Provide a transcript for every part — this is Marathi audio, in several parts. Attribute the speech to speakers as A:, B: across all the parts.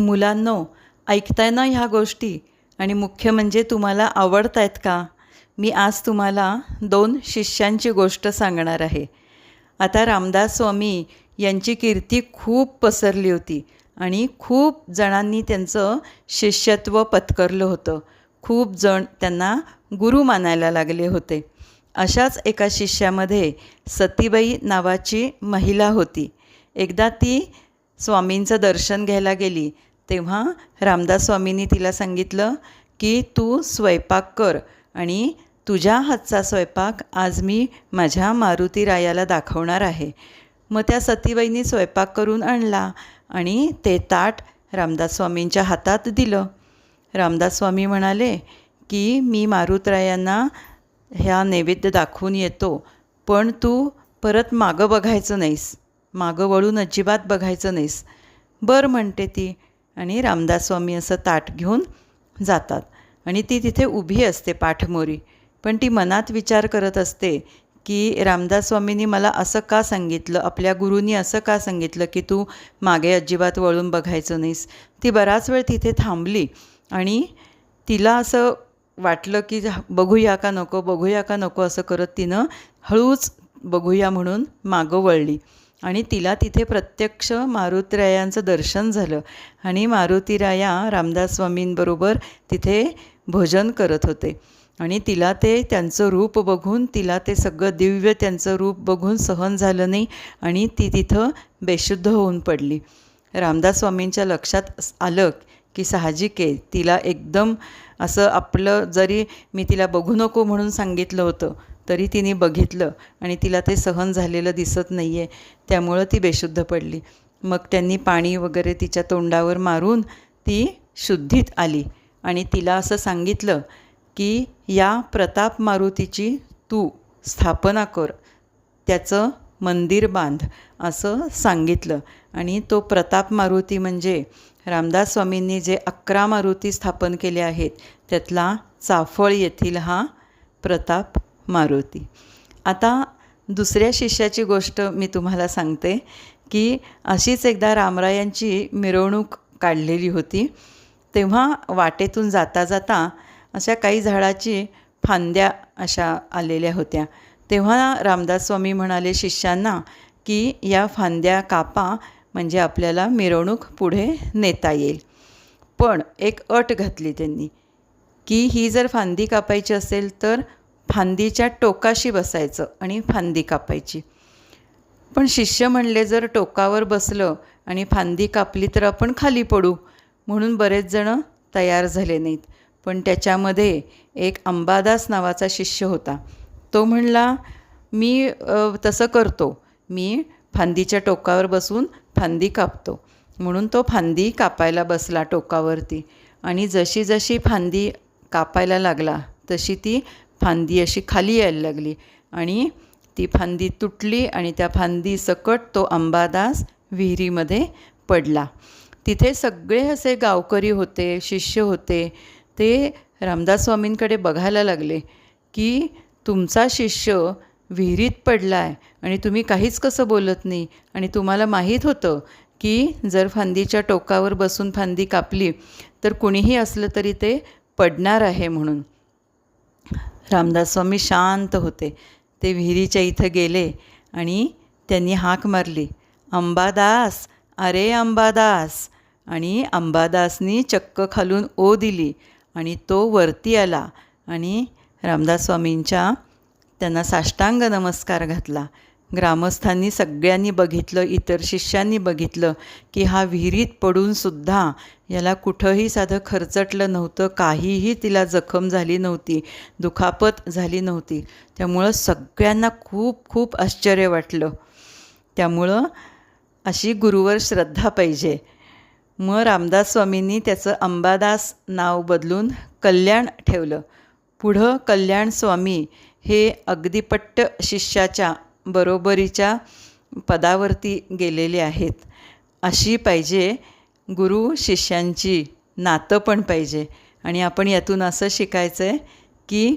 A: मुलांनो ऐकताय ना ह्या गोष्टी? आणि मुख्य म्हणजे तुम्हाला आवडत आहेत का? मी आज तुम्हाला दोन शिष्यांची गोष्ट सांगणार आहे. आता रामदास स्वामी यांची कीर्ती खूप पसरली होती आणि खूप जणांनी त्यांचं शिष्यत्व पत्करलं होतं. खूप जण त्यांना गुरु मानायला लागले होते. अशाच एका शिष्यामध्ये सतीबाई नावाची महिला होती. एकदा ती स्वामींचं दर्शन घ्यायला गेली. तेव्हा रामदास स्वामींनी तिला सांगितलं की तू स्वयंपाक कर आणि तुझ्या हातचा स्वयंपाक आज मी माझ्या मारुती रायाला दाखवणार आहे. मग त्या सतीबाईंनी स्वयंपाक करून आणला आणि ते ताट रामदास स्वामींच्या हातात दिलं. रामदास स्वामी म्हणाले की मी मारुतरायांना ह्या नैवेद्य दाखवून येतो पण तू परत मागं बघायचं नाहीस. मागं वळून अजिबात बघायचं नाहीस. बरं म्हणते ती. आणि रामदास स्वामी असं ताट घेऊन जातात. आणि ती तिथे उभी असते पाठमोरी. पण ती मनात विचार करत असते की रामदास स्वामींनी मला असं का सांगितलं? आपल्या गुरुनी असं का सांगितलं की तू मागे अजिबात वळून बघायचं नाहीस? ती बराच वेळ तिथे थांबली आणि तिला असं वाटलं की बघूया का नको बघूया का नको असं करत तिनं हळूच बघूया म्हणून मागं वळली. आणि तिला तिथे प्रत्यक्ष मारुतीरायांचं दर्शन झालं. आणि मारुतीराया रामदास स्वामींबरोबर तिथे भोजन करत होते. आणि तिला ते त्यांचं रूप बघून तिला ते सगळं दिव्य त्यांचं रूप बघून सहन झालं नाही आणि ती तिथं बेशुद्ध होऊन पडली. रामदास स्वामींच्या लक्षात आलं की साहजिक आहे तिला एकदम असं आपलं जरी मी तिला बघू नको म्हणून सांगितलं होतं तरी तिने बघितलं आणि तिला ते सहन झालेलं दिसत नाही आहे त्यामुळं ती बेशुद्ध पडली. मग त्यांनी पाणी वगैरे तिच्या तोंडावर मारून ती शुद्धीत आली आणि तिला असं सांगितलं की या प्रताप मारुतीची तू स्थापना कर त्याचं मंदिर बांध असं सांगितलं. आणि तो प्रताप मारुती म्हणजे रामदास स्वामींनी जे अकरा मारुती स्थापन केले आहेत त्यातला चाफळ येथील हा प्रताप मारुती. आता दुसऱ्या शिष्याची गोष्ट मी तुम्हाला सांगते की अशीच एकदा रामरायांची मिरवणूक काढलेली होती. तेव्हा वाटेतून जाता जाता अशा काही झाडाची फांद्या अशा आलेल्या होत्या. तेव्हा रामदास स्वामी म्हणाले शिष्यांना की या फांद्या कापा म्हणजे आपल्याला मिरवणूक पुढे नेता येईल. पण एक अट घातली त्यांनी की ही जर फांदी कापायची असेल तर फांदीच्या टोकाशी बसायचं आणि फांदी कापायची. पण शिष्य म्हणले जर टोकावर बसलं आणि फांदी कापली तर आपण खाली पडू म्हणून बरेच जणं तयार झाले नाहीत. पण त्याच्यामध्ये एक अंबादास नावाचा शिष्य होता. तो म्हणला मी तसं करतो. मी फांदीच्या टोकावर बसून फांदी कापतो. म्हणून तो फांदी कापायला बसला टोकावरती. आणि जशी जशी फांदी कापायला लागला तशी ती फांदी अशी खाली यायला लागली. आणि ती फांदी तुटली आणि त्या फांदी सकट तो अंबादास विहिरीमध्ये पडला. तिथे सगळे असे गावकरी होते शिष्य होते. ते रामदास स्वामींकडे बघायला लागले की तुमचा शिष्य विहिरीत पडला आहे आणि तुम्ही काहीच कसं बोलत नाही. आणि तुम्हाला माहीत होतं की जर फांदीच्या टोकावर बसून फांदी कापली तर कुणीही असलं तरी ते पडणार आहे म्हणून. रामदास स्वामी शांत होते. ते विहिरीच्या इथं गेले आणि त्यांनी हाक मारली. अंबादास अरे अंबादास! आणि अंबादासनी चक्क खालून ओ दिली आणि तो वरती आला आणि रामदास स्वामींच्या त्यांना साष्टांग नमस्कार घातला. ग्रामस्थांनी सगळ्यांनी बघितलं इतर शिष्यांनी बघितलं की हा विहिरीत पडूनसुद्धा याला कुठंही साधं खरचटलं नव्हतं काहीही तिला जखम झाली नव्हती दुखापत झाली नव्हती. त्यामुळं सगळ्यांना खूप खूप आश्चर्य वाटलं. त्यामुळं अशी गुरुवर श्रद्धा पाहिजे. मग रामदास स्वामींनी त्याचं अंबादास नाव बदलून कल्याण ठेवलं. पुढं कल्याण स्वामी हे अगदीपट्ट शिष्याच्या बरोबरीच्या पदावरती गेलेले आहेत. अशी पाहिजे गुरु शिष्यांची नातं पण पाहिजे. आणि आपण यातून असं शिकायचं आहे की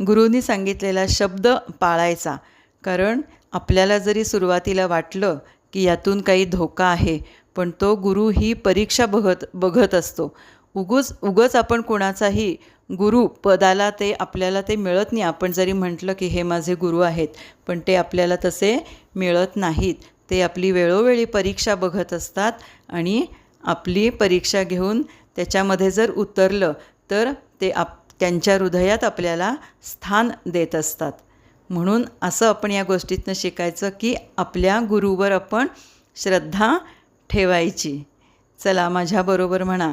A: गुरुनी सांगितलेला शब्द पाळायचा. कारण आपल्याला जरी सुरुवातीला वाटलं की यातून काही धोका आहे पण तो गुरु ही परीक्षा बघत बघत असतो. उगूच उगच आपण कोणाचाही गुरु पदाला ते आपल्याला ते मिळत नाही. आपण जरी म्हटलं की हे माझे गुरु आहेत पण ते आपल्याला तसे मिळत नाहीत. ते आपली वेळोवेळी परीक्षा बघत असतात आणि आपली परीक्षा घेऊन त्याच्यामध्ये जर उतरलं तर ते आप त्यांच्या हृदयात आपल्याला स्थान देत असतात. म्हणून असं आपण या गोष्टीतनं शिकायचं की आपल्या गुरुवर आपण श्रद्धा ठेवायची. चला माझ्याबरोबर म्हणा.